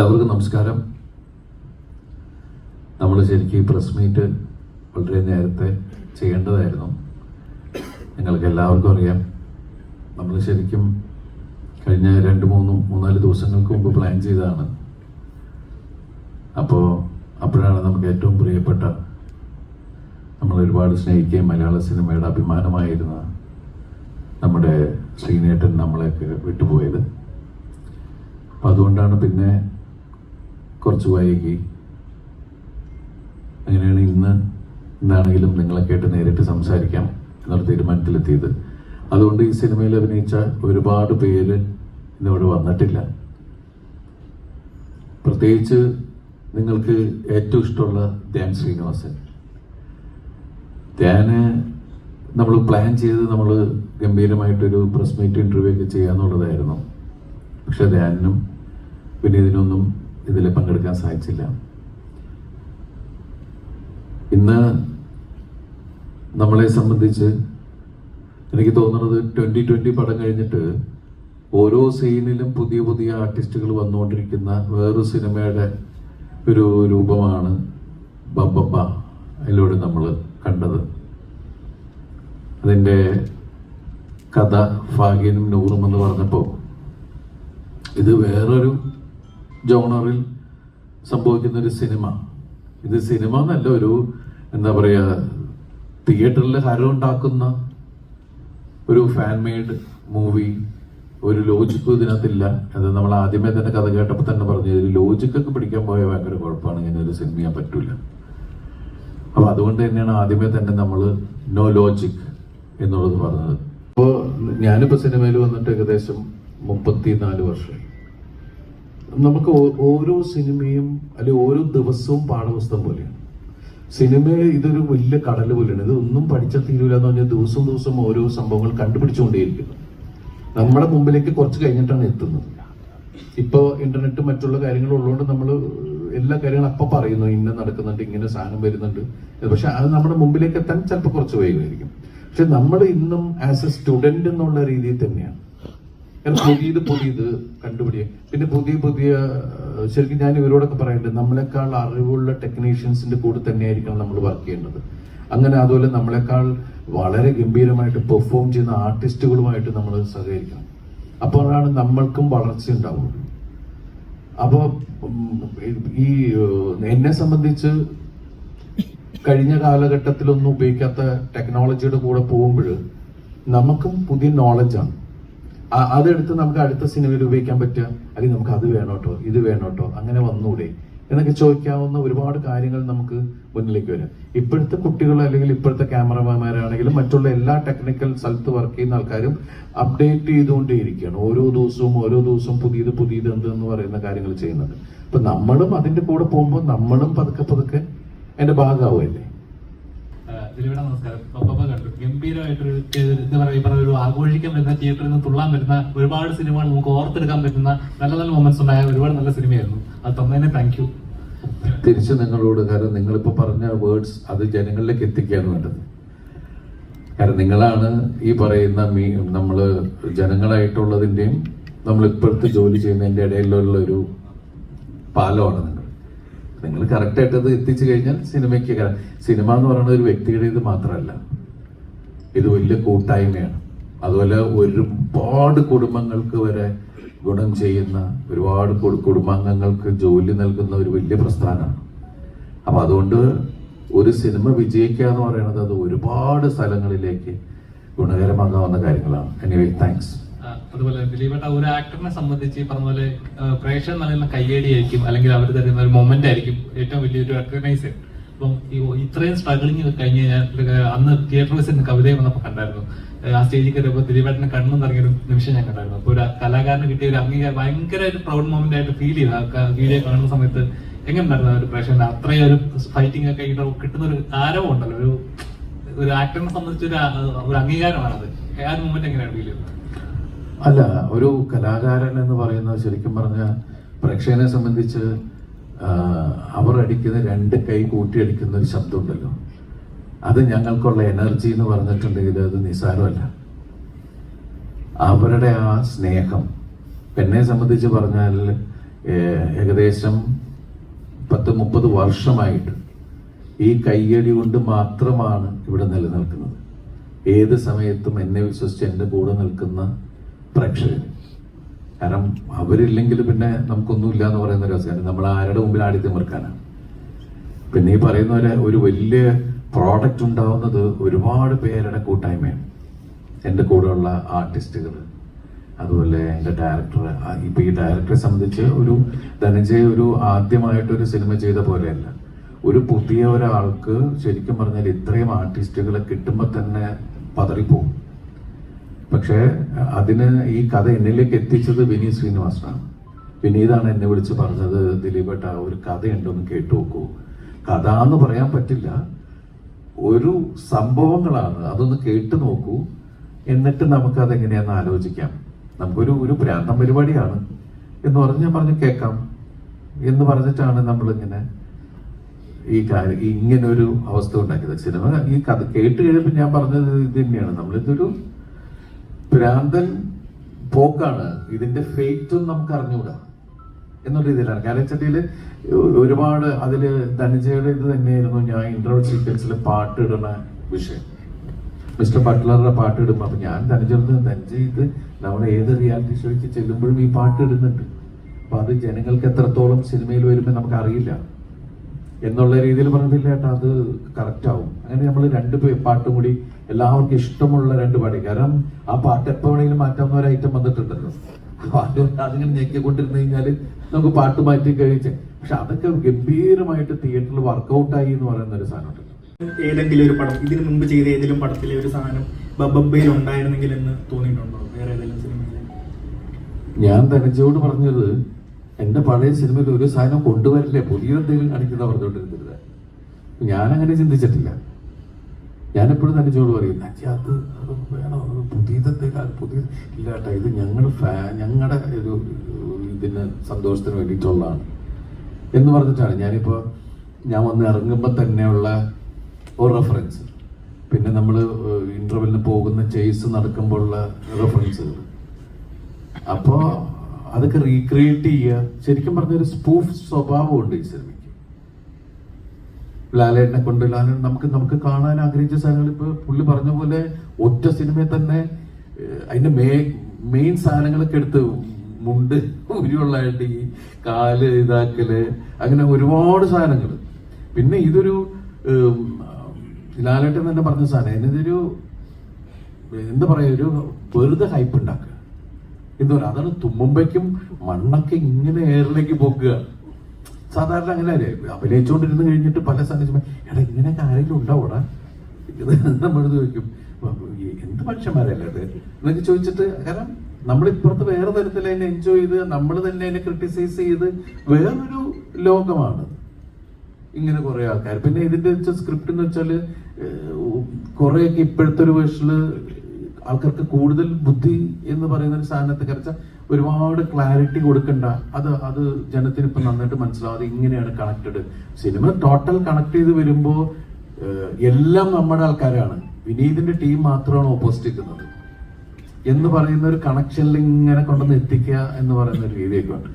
എല്ലാവർക്കും നമസ്കാരം. നമ്മൾ ശരിക്കും ഈ പ്രസ് മീറ്റ് വളരെ നേരത്തെ ചെയ്യേണ്ടതായിരുന്നു. നിങ്ങൾക്ക് എല്ലാവർക്കും അറിയാം. നമ്മൾ ശരിക്കും കഴിഞ്ഞ രണ്ട് മൂന്നും മൂന്നാൽ ദിവസങ്ങൾക്ക് മുമ്പ് പ്ലാൻ ചെയ്തതാണ്. അപ്പോൾ അപ്പോഴാണ് നമുക്ക് ഏറ്റവും പ്രിയപ്പെട്ട നമ്മൾ ഒരുപാട് സ്നേഹിക്കുകയും മലയാള സിനിമയുടെ അഭിമാനമായിരുന്ന നമ്മുടെ ശ്രീനേട്ടൻ നമ്മളെയൊക്കെ വിട്ടുപോയത്. അപ്പം അതുകൊണ്ടാണ് പിന്നെ കുറച്ച് വൈകി. അങ്ങനെയാണ് ഇന്ന് ഇന്നാണെങ്കിലും നിങ്ങളെ കേട്ട് നേരിട്ട് സംസാരിക്കാം എന്നുള്ള തീരുമാനത്തിലെത്തിയത്. അതുകൊണ്ട് ഈ സിനിമയിൽ അഭിനയിച്ച ഒരുപാട് പേര് ഇന്നിവിടെ വന്നിട്ടില്ല. പ്രത്യേകിച്ച് നിങ്ങൾക്ക് ഏറ്റവും ഇഷ്ടമുള്ള ധ്യാൻ ശ്രീനിവാസൻ. ധ്യാന് നമ്മൾ പ്ലാൻ ചെയ്ത് നമ്മൾ ഗംഭീരമായിട്ടൊരു പ്രസ് മീറ്റ് ഇന്റർവ്യൂ ഒക്കെ ചെയ്യാന്നുള്ളതായിരുന്നു. പക്ഷെ ധ്യാനിനും പിന്നെ ഇതിനൊന്നും ഇതിൽ പങ്കെടുക്കാൻ സാധിച്ചില്ല. ഇന്ന് നമ്മളെ സംബന്ധിച്ച് എനിക്ക് തോന്നുന്നത് ട്വന്റി ട്വന്റി പടം കഴിഞ്ഞിട്ട് ഓരോ സീനിലും പുതിയ പുതിയ ആർട്ടിസ്റ്റുകൾ വന്നുകൊണ്ടിരിക്കുന്ന വേറൊരു സിനിമയുടെ ഒരു രൂപമാണ് ബബ്ബ അതിലൂടെ നമ്മൾ കണ്ടത്. അതിന്റെ കഥ ഫാഗിനും നൂറും എന്ന് പറഞ്ഞപ്പോൾ ഇത് വേറൊരു ജോണറിൽ സംഭവിക്കുന്ന ഒരു സിനിമ. ഇത് സിനിമ എന്നല്ല ഒരു എന്താ പറയുക തിയേറ്ററിൽ ഹരമുണ്ടാക്കുന്ന ഒരു ഫാൻ മെയ്ഡ് മൂവി ഒരു ലോജിക്കും ഇതിനകത്തില്ല. അത് നമ്മൾ ആദ്യമേ തന്നെ കഥ കേട്ടപ്പോൾ തന്നെ പറഞ്ഞു ഇതിൽ ലോജിക്കൊക്കെ പിടിക്കാൻ പോയ ഭയങ്കര കുഴപ്പമാണ് ഇങ്ങനെ ഒരു സിനിമ ചെയ്യാൻ പറ്റൂല. അപ്പൊ അതുകൊണ്ട് തന്നെയാണ് ആദ്യമേ തന്നെ നമ്മൾ നോ ലോജിക് എന്നുള്ളത് പറഞ്ഞത്. അപ്പോൾ ഞാനിപ്പോൾ സിനിമയിൽ വന്നിട്ട് ഏകദേശം മുപ്പത്തിനാല് വർഷമായി. നമുക്ക് ഓരോ സിനിമയും അല്ലെ ഓരോ ദിവസവും പാഠപുസ്തകം പോലെയാണ്. സിനിമ ഇതൊരു വലിയ കടൽ പോലെയാണ്. ഇത് ഒന്നും തീരൂല എന്ന് പറഞ്ഞാൽ ദിവസവും ദിവസവും ഓരോ സംഭവങ്ങൾ കണ്ടുപിടിച്ചുകൊണ്ടേയിരിക്കുന്നു. നമ്മുടെ മുമ്പിലേക്ക് കുറച്ച് കഴിഞ്ഞിട്ടാണ് എത്തുന്നത്. ഇപ്പോൾ ഇന്റർനെറ്റ് മറ്റുള്ള കാര്യങ്ങൾ ഉള്ളതുകൊണ്ട് നമ്മൾ എല്ലാ കാര്യങ്ങളും അപ്പം പറയുന്നു. ഇന്ന നടക്കുന്നുണ്ട് ഇങ്ങനെ സാധനം വരുന്നുണ്ട്. പക്ഷെ അത് നമ്മുടെ മുമ്പിലേക്ക് എത്താൻ ചിലപ്പോൾ കുറച്ച് വൈകുമായിരിക്കും. പക്ഷെ നമ്മൾ ഇന്നും ആസ് എ സ്റ്റുഡന്റ് എന്നുള്ള രീതിയിൽ തന്നെയാണ്. പുതിയത് പുതിയത് കണ്ടുപിടിക്കുക പിന്നെ പുതിയ പുതിയ ശരിക്കും ഞാൻ ഇവരോടൊക്കെ പറയുന്നുണ്ട് നമ്മളെക്കാൾ അറിവുള്ള ടെക്നീഷ്യൻസിന്റെ കൂടെ തന്നെയായിരിക്കണം നമ്മൾ വർക്ക് ചെയ്യേണ്ടത്. അങ്ങനെ അതുപോലെ നമ്മളെക്കാൾ വളരെ ഗംഭീരമായിട്ട് പെർഫോം ചെയ്യുന്ന ആർട്ടിസ്റ്റുകളുമായിട്ട് നമ്മൾ സഹകരിക്കണം. അപ്പോഴാണ് നമ്മൾക്കും വളർച്ച ഉണ്ടാവുള്ളൂ അപ്പോൾ ഈ എന്നെ സംബന്ധിച്ച് കഴിഞ്ഞ കാലഘട്ടത്തിലൊന്നും ഉപയോഗിക്കാത്ത ടെക്നോളജിയുടെ കൂടെ പോകുമ്പോൾ നമുക്കും പുതിയ നോളജാണ് അതെടുത്ത് നമുക്ക് അടുത്ത സിനിമയിൽ ഉപയോഗിക്കാൻ പറ്റുക? അല്ലെങ്കിൽ നമുക്ക് അത് വേണോട്ടോ ഇത് വേണോട്ടോ അങ്ങനെ വന്നൂടെ? എന്നൊക്കെ ചോദിക്കാവുന്ന ഒരുപാട് കാര്യങ്ങൾ നമുക്ക് മുന്നിലേക്ക് വരും. ഇപ്പോഴത്തെ കുട്ടികൾ അല്ലെങ്കിൽ ഇപ്പോഴത്തെ ക്യാമറമാന്മാരാണെങ്കിലും മറ്റുള്ള എല്ലാ ടെക്നിക്കൽ സ്ഥലത്ത് വർക്ക് ചെയ്യുന്ന ആൾക്കാരും അപ്ഡേറ്റ് ചെയ്തുകൊണ്ടേയിരിക്കുകയാണ്. ഓരോ ദിവസവും ഓരോ ദിവസവും പുതിയത് പുതിയത് എന്ത് എന്ന് പറയുന്ന കാര്യങ്ങൾ ചെയ്യുന്നുണ്ട്. അപ്പൊ നമ്മളും അതിന്റെ കൂടെ പോകുമ്പോൾ നമ്മളും പതുക്കെ പതുക്കെ അതിന്റെ ഭാഗമാവുമല്ലേ നമസ്കാരം. ഗംഭീരമായിട്ടൊരു എന്താ പറയുക ഒരു ആഘോഷിക്കാൻ പറ്റുന്ന തിയേറ്ററിൽ നിന്ന് തുള്ളാൻ പറ്റുന്ന ഒരുപാട് സിനിമകൾ നമുക്ക് ഓർത്തെടുക്കാൻ പറ്റുന്ന നല്ല നല്ല മൊമെന്റ്സ് ഉണ്ടായ ഒരുപാട് നല്ല സിനിമയായിരുന്നു. അത് തന്നെ താങ്ക് യു തിരിച്ച് നിങ്ങളോട് കാരണം നിങ്ങളിപ്പോ പറഞ്ഞ വേർഡ്സ് അത് ജനങ്ങളിലേക്ക് എത്തിക്കുകയാണ് വേണ്ടത്. കാരണം നിങ്ങളാണ് ഈ പറയുന്ന മീ നമ്മൾ ജനങ്ങളായിട്ടുള്ളതിന്റെയും നമ്മൾ ഇപ്പോഴത്തെ ജോലി ചെയ്യുന്നതിന്റെ ഇടയിലുള്ള ഒരു പാലമാണ് നിങ്ങൾ. നിങ്ങൾ കറക്റ്റായിട്ട് അത് എത്തിച്ചു കഴിഞ്ഞാൽ സിനിമയ്ക്ക് സിനിമ എന്ന് പറയുന്നത് ഒരു വ്യക്തിയുടേത് മാത്രമല്ല. ഇത് വലിയ കൂട്ടായ്മയാണ്. അതുപോലെ ഒരുപാട് കുടുംബങ്ങൾക്ക് വരെ ഗുണം ചെയ്യുന്ന ഒരുപാട് കുടുംബാംഗങ്ങൾക്ക് ജോലി നൽകുന്ന ഒരു വലിയ പ്രസ്ഥാനമാണ്. അപ്പൊ അതുകൊണ്ട് ഒരു സിനിമ വിജയിക്കുക എന്ന് പറയുന്നത് അത് ഒരുപാട് സ്ഥലങ്ങളിലേക്ക് ഗുണകരമാകാവുന്ന കാര്യങ്ങളാണ്. എനിവേ താങ്ക്സ് അതുപോലെ ദിലീപേട്ട ഒരു ആക്ടറിനെ സംബന്ധിച്ച് ഈ പറഞ്ഞ പോലെ പ്രേക്ഷകർ നൽകുന്ന കയ്യടിയായിരിക്കും അല്ലെങ്കിൽ അവർ തരുന്ന ഒരു മൊമെന്റ് ആയിരിക്കും ഏറ്റവും വലിയൊരു റെക്കഗ്നൈസ് അപ്പം ഇത്രയും സ്ട്രഗിളിങ് കഴിഞ്ഞ് ഞാൻ അന്ന് തിയേറ്ററിൽ വെച്ച് കവിതയെ വന്നപ്പോൾ കണ്ടായിരുന്നു. ആ സ്റ്റേജിൽ കയറിയപ്പോൾ ദിലീപേട്ടന് കണ്ണു നിറങ്ങിയ ഒരു നിമിഷം ഞാൻ കണ്ടായിരുന്നു. അപ്പോൾ ഒരു കലാകാരന് കിട്ടിയ ഒരു അംഗീകാരം ഭയങ്കര ഒരു പ്രൗഡ് മൊമെന്റ് ആയിട്ട് ഫീൽ ചെയ്തു. വീഡിയോ കാണുന്ന സമയത്ത് എങ്ങനെ ഉണ്ടായിരുന്നു ഒരു പ്രേക്ഷകന്റെ അത്രയും ഒരു ഫൈറ്റിംഗ് ഒക്കെ കിട്ടുന്ന ഒരു ആരവം ഉണ്ടല്ലോ. ഒരു ഒരു ആക്ടറിനെ സംബന്ധിച്ച് ഒരു ഒരു അംഗീകാരമാണ് അത് ആ മൊമെന്റ് എങ്ങനെയാണ് ഫീൽ ചെയ്തത്? അല്ല ഒരു കലാകാരൻ എന്ന് പറയുന്നത് ശരിക്കും പറഞ്ഞാൽ പ്രേക്ഷകനെ സംബന്ധിച്ച് അവർ അടിക്കുന്ന രണ്ട് കൈ കൂട്ടിയടിക്കുന്ന ഒരു ശബ്ദമുണ്ടല്ലോ. അത് ഞങ്ങൾക്കുള്ള എനർജി എന്ന് പറഞ്ഞിട്ടുണ്ടെങ്കിൽ അത് നിസാരമല്ല അവരുടെ ആ സ്നേഹം. എന്നെ സംബന്ധിച്ച് പറഞ്ഞാൽ ഏകദേശം പത്ത് മുപ്പത് വർഷമായിട്ട് ഈ കയ്യടി കൊണ്ട് മാത്രമാണ് ഇവിടെ നിലനിൽക്കുന്നത്. ഏത് സമയത്തും എന്നെ വിശ്വസിച്ച് എന്റെ കൂടെ നിൽക്കുന്ന പ്രേക്ഷകർ. കാരണം അവരില്ലെങ്കിൽ പിന്നെ നമുക്കൊന്നുമില്ല എന്ന് പറയുന്ന ഒരു അവസ്ഥയാണ്. നമ്മൾ ആരുടെ മുമ്പിൽ ആടി തിമിർക്കാനാണ്. പിന്നെ ഈ പറയുന്ന പോലെ ഒരു വലിയ പ്രോഡക്റ്റ് ഉണ്ടാവുന്നത് ഒരുപാട് പേരുടെ കൂട്ടായ്മയാണ്. എന്റെ കൂടെയുള്ള ആർട്ടിസ്റ്റുകൾ അതുപോലെ എന്റെ ഡയറക്ടർ ഇപ്പൊ ഈ ഡയറക്ടറെ സംബന്ധിച്ച് ഒരു ധനഞ്ജയ് ഒരു ആദ്യമായിട്ടൊരു സിനിമ ചെയ്ത പോലെയല്ല. ഒരു പുതിയ ഒരാൾക്ക് ശരിക്കും പറഞ്ഞാൽ ഇത്രയും ആർട്ടിസ്റ്റുകളെ കിട്ടുമ്പോൾ തന്നെ പതറിപ്പോവും. പക്ഷേ അതിന് ഈ കഥ എന്നിലേക്ക് എത്തിച്ചത് വിനീത് ശ്രീനിവാസനാണ്. വിനീതാണ് എന്നെ വിളിച്ച് പറഞ്ഞത് ദിലീപേട്ട ഒരു കഥയുണ്ടെന്ന് കേട്ടു നോക്കൂ. കഥ എന്ന് പറയാൻ പറ്റില്ല. ഒരു സംഭവങ്ങളാണ് അതൊന്ന് കേട്ടു നോക്കൂ. എന്നിട്ട് നമുക്ക് അതെങ്ങനെയാന്ന് ആലോചിക്കാം. നമുക്കൊരു ഒരു ഭ്രാന്തം പരിപാടിയാണ് എന്ന് പറഞ്ഞ് ഞാൻ പറഞ്ഞു കേൾക്കാം. എന്ന് പറഞ്ഞിട്ടാണ് നമ്മളിങ്ങനെ ഈ കാര്യം ഇങ്ങനെ ഒരു അവസ്ഥ ഉണ്ടാക്കിയത്. സിനിമ ഈ കഥ കേട്ട് കഴിയുമ്പോൾ ഞാൻ പറഞ്ഞത് ഇത് തന്നെയാണ്. നമ്മളിതൊരു ഭ്രാന്തൻ പോക്കാണ്. ഇതിന്റെ ഫേറ്റും നമുക്ക് അറിഞ്ഞുകൂടാ എന്നുള്ള രീതിയിലാണ്. കാരണം കാലച്ചട്ടിയിൽ ഒരുപാട് അതിൽ ധനജയുടെ ഇത് തന്നെയായിരുന്നു ഞാൻ ഇന്റർവ്യൂ സീക്വൻസിൽ പാട്ടിടുന്ന വിഷയം. മിസ്റ്റർ ബട്ട്ലറുടെ പാട്ട് ഇടുമ്പോൾ അപ്പൊ ഞാൻ ധനജയുടെ ധനജ ഇത് നമ്മുടെ ഏത് റിയാലിറ്റി ഷോയ്ക്ക് ചെല്ലുമ്പോഴും ഈ പാട്ട് ഇടുന്നുണ്ട് അപ്പൊ അത് ജനങ്ങൾക്ക് എത്രത്തോളം സിനിമയിൽ വരുമ്പോൾ നമുക്ക് അറിയില്ല എന്നുള്ള രീതിയിൽ പറഞ്ഞില്ല ഏട്ടാ അത് കറക്റ്റ് ആവും. അങ്ങനെ നമ്മൾ രണ്ട് പാട്ടും കൂടി എല്ലാവർക്കും ഇഷ്ടമുള്ള രണ്ട് പാടി കാരണം ആ പാട്ട് എപ്പോ വേണമെങ്കിലും മാറ്റാവുന്ന ഒരു ഐറ്റം വന്നിട്ടുണ്ടല്ലോ. അപ്പൊ അത് അതിങ്ങനെ ഞെക്കിക്കൊണ്ടിരുന്നു കഴിഞ്ഞാൽ നമുക്ക് പാട്ട് മാറ്റി കഴിച്ച്. പക്ഷെ അതൊക്കെ ഗംഭീരമായിട്ട് തിയേറ്ററിൽ വർക്കൗട്ടായി എന്ന് പറയുന്ന ഒരു സാധനമുണ്ട്. ഏതെങ്കിലും ഒരു പടം ഇതിനു മുമ്പ് ചെയ്ത ഏതെങ്കിലും പടത്തിലെ ഒരു സാധനം ബബ്ബയിൽ ഉണ്ടായിരുന്നെങ്കിൽ എന്ന് തോന്നിയിട്ടുണ്ടോ? വേറെ ഏതെങ്കിലും സിനിമയിൽ ഞാൻ തനിച്ചോട് പറഞ്ഞത് എന്റെ പഴയ സിനിമയിൽ ഒരു സാധനം കൊണ്ടുവരില്ലേ? പുതിയ എന്തെങ്കിലും കാണിക്കുന്ന പറഞ്ഞുകൊണ്ടിരുന്നത്. ഞാൻ അങ്ങനെ ചിന്തിച്ചിട്ടില്ല. ഞാൻ എപ്പോഴും ചോട് പറയും അച്ഛാ അത് വേണോ? പുതിയതെന്തെങ്കിലും പുതിയ ഇല്ല കേട്ടോ. ഇത് ഞങ്ങളുടെ ഫാ ഞങ്ങളുടെ ഒരു ഇതിന് സന്തോഷത്തിന് വേണ്ടിയിട്ടുള്ളതാണ്. എന്ന് പറഞ്ഞിട്ടാണ് ഞാനിപ്പോൾ ഞാൻ വന്ന് ഇറങ്ങുമ്പോൾ തന്നെയുള്ള ഒരു റെഫറൻസ് പിന്നെ നമ്മൾ ഇന്റർവെല്ലിന് പോകുന്ന ചേസ് നടക്കുമ്പോഴുള്ള റെഫറൻസുകൾ അപ്പോ അതൊക്കെ റീക്രിയേറ്റ് ചെയ്യുക. ശരിക്കും പറഞ്ഞൊരു സ്പൂഫ് സ്പൂഫ് സ്വഭാവമുണ്ട് ഈ സിനിമയ്ക്ക്. ലാലേട്ടനെ കൊണ്ട് ലാലേട്ടൻ നമുക്ക് നമുക്ക് കാണാൻ ആഗ്രഹിച്ച സാധനങ്ങൾ ഇപ്പൊ പുള്ളി പറഞ്ഞ പോലെ ഒറ്റ സിനിമയിൽ തന്നെ അതിന്റെ മേ മെയിൻ സാധനങ്ങളൊക്കെ എടുത്ത് മുണ്ട് ഉരുവള്ളായിട്ട് ഈ കാൽ ഇതാക്കൽ അങ്ങനെ ഒരുപാട് സാധനങ്ങൾ പിന്നെ ഇതൊരു ലാലേട്ടൻ തന്നെ പറഞ്ഞ സാധനം ഇതൊരു എന്താ പറയാ ഒരു വെറുതെ ഹൈപ്പ് ഉണ്ടാക്കുക. എന്താ അതാണ് തുമ്മുമ്പയ്ക്കും മണ്ണൊക്കെ ഇങ്ങനെ എയറിലേക്ക് പോക്കുക. സാധാരണ അങ്ങനെ അല്ലേ? അഭിനയിച്ചുകൊണ്ടിരുന്ന് കഴിഞ്ഞിട്ട് പല സാധനം എടാ ഇങ്ങനെയൊക്കെ ആരെങ്കിലും ഉണ്ടാവൂടാ? നമ്മൾ ചോദിക്കും. "ഈ എന്ത് മനുഷ്യന്മാരല്ലേ അത് എന്നൊക്കെ ചോദിച്ചിട്ട് കാരണം നമ്മൾ ഇപ്പുറത്ത് വേറെ തരത്തിൽ അതിനെ എൻജോയ് ചെയ്ത് നമ്മൾ തന്നെ അതിനെ ക്രിട്ടിസൈസ് ചെയ്ത് വേറൊരു ലോകമാണ് ഇങ്ങനെ കുറെ ആൾക്കാർ പിന്നെ ഇതിന്റെ സ്ക്രിപ്റ്റ് എന്ന് വെച്ചാൽ കുറെയൊക്കെ ഇപ്പോഴത്തെ ഒരു വേർഷനിൽ ആൾക്കാർക്ക് കൂടുതൽ ബുദ്ധി എന്ന് പറയുന്ന ഒരു സാധനത്തെ കരച്ച ഒരുപാട് ക്ലാരിറ്റി കൊടുക്കണ്ട. അത് അത് ജനത്തിന് ഇപ്പൊ നന്നായിട്ട് മനസ്സിലാവാതെ ഇങ്ങനെയാണ് കണക്റ്റഡ് സിനിമ ടോട്ടൽ കണക്ട് ചെയ്ത് വരുമ്പോ എല്ലാം നമ്മുടെ ആൾക്കാരാണ്. വിനീതിന്റെ ടീം മാത്രമാണ് ഓപ്പോസിറ്റ് നിൽക്കുന്നത്. എന്ന് പറയുന്ന ഒരു കണക്ഷനിൽ ഇങ്ങനെ കൊണ്ടുവന്ന് എത്തിക്കുക എന്ന് പറയുന്ന ഒരു രീതിയൊക്കെ ഉണ്ട്.